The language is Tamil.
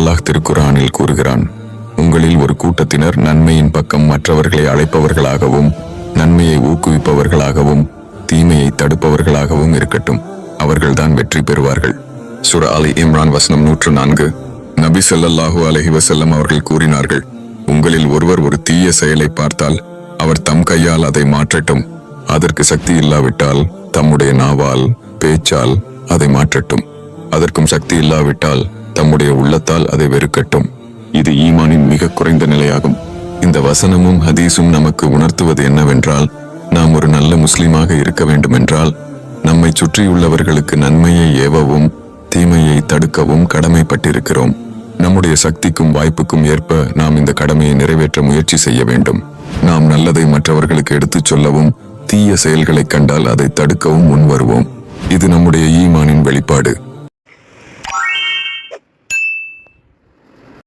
அல்லாஹ் திருக்குரானில் கூறுகிறான் உங்களில் ஒரு கூட்டத்தினர் நன்மையின் பக்கம் மற்றவர்களை அழைப்பவர்களாகவும் நன்மையை ஊக்குவிப்பவர்களாகவும் தீமையை தடுப்பவர்களாகவும் இருக்கட்டும். அவர்கள்தான் வெற்றி பெறுவார்கள். சுர அலி இம்ரான் வசனம் நூற்று நான்கு. நபி சல்லல்லாஹூ அலஹி வசல்லம் அவர்கள் கூறினார்கள் உங்களில் ஒருவர் ஒரு தீய செயலை பார்த்தால் அவர் தம் கையால் அதை மாற்றட்டும். அதற்கு சக்தி இல்லாவிட்டால் தம்முடைய நாவால் பேச்சால் அதை மாற்றட்டும். அதற்கும் சக்தி இல்லாவிட்டால் தம்முடைய உள்ளத்தால் அதை வெறுக்கட்டும். இது ஈமானின் மிக குறைந்த நிலையாகும். இந்த வசனமும் ஹதீஸும் நமக்கு உணர்த்துவது என்னவென்றால் நாம் ஒரு நல்ல முஸ்லீமாக இருக்க வேண்டுமென்றால் நம்மை சுற்றியுள்ளவர்களுக்கு நன்மையை ஏவவும் தீமையை தடுக்கவும் கடமைப்பட்டிருக்கிறோம். நம்முடைய சக்திக்கும் வாய்ப்புக்கும் ஏற்ப நாம் இந்த கடமையை நிறைவேற்ற முயற்சி செய்ய வேண்டும். நாம் நல்லதை மற்றவர்களுக்கு எடுத்துச் சொல்லவும் தீய செயல்களைக் கண்டால் அதை தடுக்கவும் முன்வருவோம். இது நம்முடைய ஈமானின் வெளிப்பாடு.